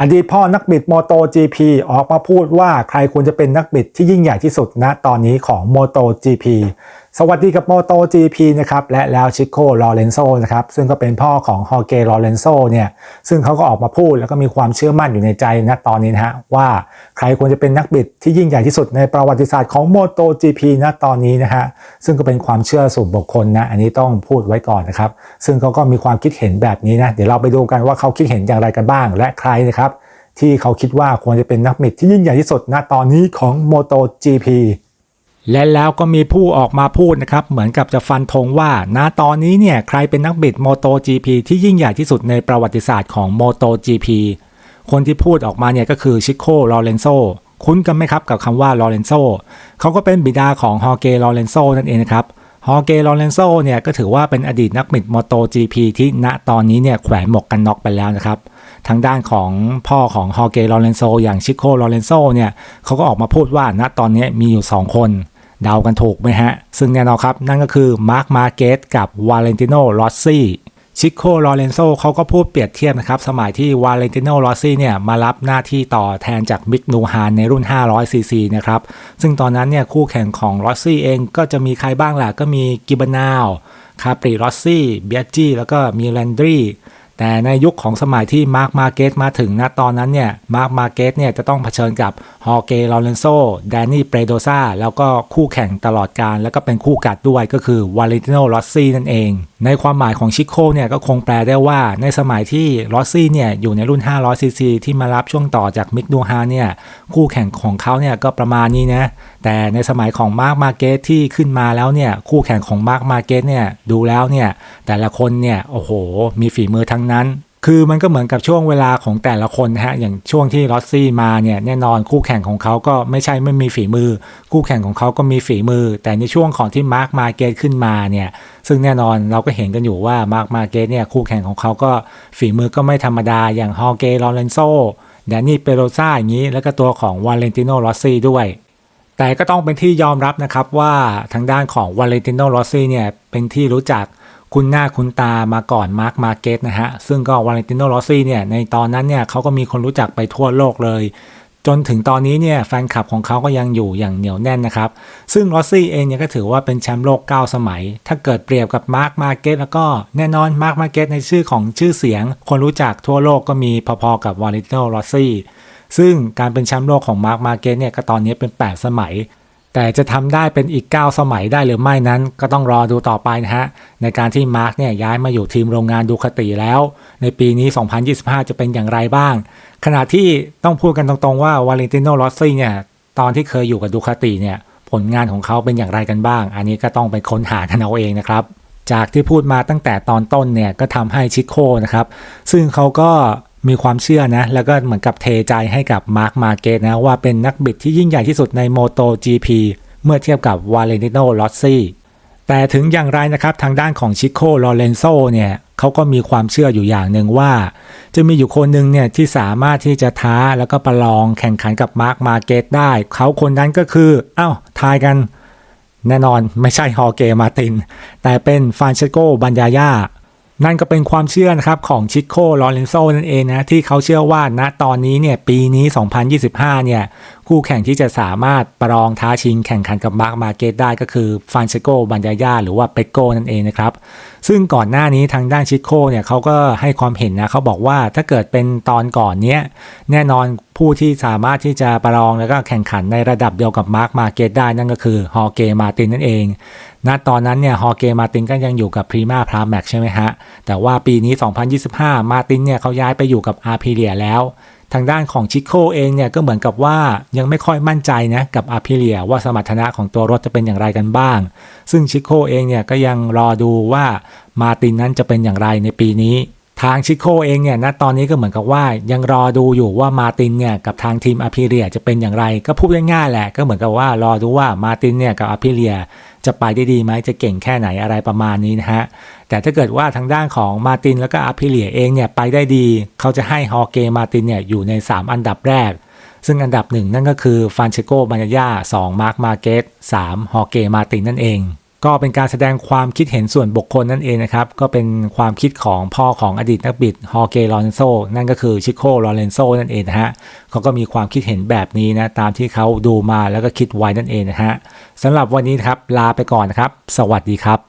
อดีตพ่อนักบิดโมโต GP ออกมาพูดว่าใครควรจะเป็นนักบิดที่ยิ่งใหญ่ที่สุดณตอนนี้ของโมโต GP สวัสดีกับโมโต GP นะครับและแล้วชิโก้ลอเรนโซนะครับซึ่งก็เป็นพ่อของฮอเกลอเรนโซเนี่ยซึ่งเขาก็ออกมาพูดแล้วก็มีความเชื่อมั่นอยู่ในใจณตอนนี้นะฮะว่าใครควรจะเป็นนักบิดที่ยิ่งใหญ่ที่สุดในประวัติศาสตร์ของโมโต GP ณตอนนี้นะฮะซึ่งก็เป็นความเชื่อส่วนบุคคลนะอันนี้ต้องพูดไว้ก่อนนะครับซึ่งเขาก็มีความคิดเห็นแบบนี้นะเดี๋ยวเราไปดูกันว่าเขาคิดเห็นอย่างไรกันบ้าง และใครนะครับที่เขาคิดว่าควรจะเป็นนักบิดที่ยิ่งใหญ่ที่สุดณตอนนี้ของ Moto GP และแล้วก็มีผู้ออกมาพูดนะครับ เหมือนกับจะฟันธงว่าณตอนนี้เนี่ยใครเป็นนักบิด Moto GP ที่ยิ่งใหญ่ที่สุดในประวัติศาสตร์ของ Moto GP คนที่พูดออกมาเนี่ยก็คือชิโก้ลอเรนโซคุ้นกันไหมครับกับคำว่าลอเรนโซเขาก็เป็นบิดาของฮอเกลอเรนโซนั่นเองนะครับฮอเกลอเรนโซเนี่ยก็ถือว่าเป็นอดีตนักบิด Moto GP ที่ณตอนนี้เนี่ยแขวนหมวกกันน็อกไปแล้วนะครับทางด้านของพ่อของฮอเกลอเรนโซอย่างชิโก้ลอเรนโซเนี่ยเขาก็ออกมาพูดว่าณตอนนี้มีอยู่ 2 คน เดากันถูกไหมฮะ ซึ่งแน่นอนครับ นั่นก็คือมาร์คมาเกตกับวาเลนติโนลอสซี่ชิโก้ลอเรนโซเขาก็พูดเปรียบเทียบนะครับสมัยที่วาเลนติโนลอสซี่เนี่ยมารับหน้าที่ต่อแทนจากมิกนูฮานในรุ่น 500ซีซีนะครับซึ่งตอนนั้นเนี่ยคู่แข่งของลอสซี่เองก็จะมีใครบ้างล่ะก็มีกิบานาวคาปริลอสซี่เบียจี้แล้วก็มีแลนดรี แต่ในยุคของสมัยที่มาร์คมาเกตมาถึงนะตอนนั้นเนี่ยมาร์คมาเกตเนี่ยจะต้องเผชิญกับฮอเกลอเรนโซแดนนี่เปรโดซาแล้วก็คู่แข่งตลอดการ แล้วก็เป็นคู่กัดด้วยก็คือวาเลนติโนลอสซี่นั่นเอง ในความหมายของชิโก้เนี่ยก็คงแปลได้ว่าในสมัยที่ลอสซี่เนี่ยอยู่ในรุ่น 500 ซีซีที่มารับช่วงต่อจากมิกดูฮาเนี่ยคู่แข่งของเขาเนี่ยก็ประมาณนี้นะแต่ในสมัยของมาร์คมาเกตที่ขึ้นมาแล้วเนี่ยคู่แข่งของมาร์คมาเกตเนี่ยดูแล้วเนี่ยแต่ละคนเนี่ยโอ้โหมีฝีมือทั้งนั้น คือมันก็เหมือนกับช่วงเวลาของแต่ละคนนะฮะ อย่างช่วงที่ลอสซี่มาเนี่ยแน่นอนคู่แข่งของเขาก็ไม่ใช่ไม่มีฝีมือ คู่แข่งของเขาก็มีฝีมือ แต่ในช่วงของที่มาร์คมาเกตขึ้นมาเนี่ยซึ่งแน่นอนเราก็เห็นกันอยู่ว่ามาร์คมาเกตเนี่ยคู่แข่งของเขาก็ฝีมือก็ไม่ธรรมดาอย่างฮอเกลอเรนโซแดนนี่เปโรซ่าอย่างนี้ แล้วก็ตัวของวาเลนติโนลอสซี่ด้วยแต่ก็ต้องเป็นที่ยอมรับนะครับว่าทางด้านของวาเลนติโนลอสซี่เนี่ยเป็นที่รู้จัก คุณหน้าคุณตามาก่อนมาร์คมาเก็ตนะฮะ ซึ่งก็วาเลนติโนลอซี่เนี่ย ในตอนนั้นเนี่ยเขาก็มีคนรู้จักไปทั่วโลกเลย จนถึงตอนนี้เนี่ยแฟนคลับของเขาก็ยังอยู่อย่างเหนียวแน่นนะครับ ซึ่งลอซี่เองเนี่ยก็ถือว่าเป็นแชมป์โลก 9 สมัย ถ้าเกิดเปรียบกับมาร์คมาเก็ตแล้วก็แน่นอนมาร์คมาเก็ตในชื่อของชื่อเสียง คนรู้จักทั่วโลกก็มีพอๆกับวาเลนติโนลอซี่ซึ่งการเป็นแชมป์โลกของมาร์คมาเก็ตเนี่ยก็ตอนนี้เป็น 8 สมัย แต่จะทำได้เป็นอีก 9 สมัยได้หรือไม่นั้น ก็ต้องรอดูต่อไปนะฮะ ในการที่มาร์กเนี่ยย้ายมาอยู่ทีมโรงงานดูคติแล้ว ในปีนี้ 2025 จะเป็นอย่างไรบ้าง ขณะที่ต้องพูดกันตรงๆว่าวาเลนติโนลอสซี่เนี่ยตอนที่เคยอยู่กับดูคติเนี่ยผลงานของเขาเป็นอย่างไรกันบ้าง อันนี้ก็ต้องไปค้นหากันเอาเองนะครับ จากที่พูดมาตั้งแต่ตอนต้นเนี่ยก็ทำให้ชิโก้นะครับซึ่งเขาก็ มีความเชื่อนะ แล้วก็เหมือนกับเทใจให้กับมาร์คมาเกตนะ ว่าเป็นนักบิดที่ยิ่งใหญ่ที่สุดในโมโต GP เมื่อเทียบกับวาเลนติโนลอสซี่แต่ถึงอย่างไรนะครับทางด้านของชิโก้ลอเรนโซเนี่ยเขาก็มีความเชื่ออยู่อย่างหนึ่งว่า จะมีอยู่คนหนึ่งเนี่ยที่สามารถที่จะท้าแล้วก็ประลองแข่งขันกับมาร์คมาเกตได้ เขาคนนั้นก็คืออ้าวทายกัน แน่นอนไม่ใช่ฮอเกมาติน แต่เป็นฟานเชโกบันยายา นั่นก็เป็นความเชื่อนะครับของชิโก้ลอเรนโซนั่นเองนะที่เขาเชื่อว่าณตอนนี้เนี่ยปีนี้ 2025 เนี่ย คู่แข่งที่จะสามารถประลองท้าชิงแข่งขันกับมาร์คมาเกตได้ก็คือฟานเชโกบันยายาหรือว่าเปโกนั่นเองนะครับ ซึ่งก่อนหน้านี้ทางด้านชิโก้เนี่ยเขาก็ให้ความเห็นนะเขาบอกว่าถ้าเกิดเป็นตอนก่อนเนี้ยแน่นอนผู้ที่สามารถที่จะประลองแล้วก็แข่งขันในระดับเดียวกับมาร์คมาเกตได้นั่นก็คือฮอเกมาตินนั่นเองณตอนนั้นเนี่ยฮอเกมาตินก็ยังอยู่กับพรีมาพรามแม็กใช่ไหมฮะแต่ว่าปีนี้ 2025 มาตินเนี่ยเขาย้ายไปอยู่กับอาร์พิเลียแล้ว ทางด้านของชิโก้เองเนี่ยก็เหมือนกับว่ายังไม่ค่อยมั่นใจนะกับอาพิเลียว่าสมรรถนะของตัวรถจะเป็นอย่างไรกันบ้าง ซึ่งชิโก้เองเนี่ยก็ยังรอดูว่ามาตินนั้นจะเป็นอย่างไรในปีนี้ ทางชิโก้เองเนี่ยณตอนนี้ก็เหมือนกับว่ายังรอดูอยู่ว่ามาตินเนี่ยกับทางทีมอาพิเลียจะเป็นอย่างไร ก็พูดง่ายๆแหละก็เหมือนกับว่ารอดูว่ามาตินเนี่ยกับอาพิเลีย จะไปได้ดีไหมจะเก่งแค่ไหนอะไรประมาณนี้นะฮะแต่ถ้าเกิดว่าทางด้านของมาตินแล้วก็อาพิเลียเองเนี่ยไปได้ดี เขาจะให้ฮอเกมาตินเนี่ยอยู่ใน 3 อันดับแรก ซึ่งอันดับหนึ่งนั่นก็คือฟานเชโกบานยา2มาร์คมาเกต3ฮอเกมาตินนั่นเอง ก็เป็นการแสดงความคิดเห็นส่วนบุคคลนั่นเองนะครับ ก็เป็นความคิดของพ่อของอดีตนักบิดฮอเกลอเรนโซนั่นก็คือชิโคลอเรนโซนั่นเองนะฮะเขาก็มีความคิดเห็นแบบนี้นะ ตามที่เขาดูมาแล้วก็คิดไว้นั่นเองนะฮะสำหรับวันนี้ครับลาไปก่อนนะครับ สวัสดีครับ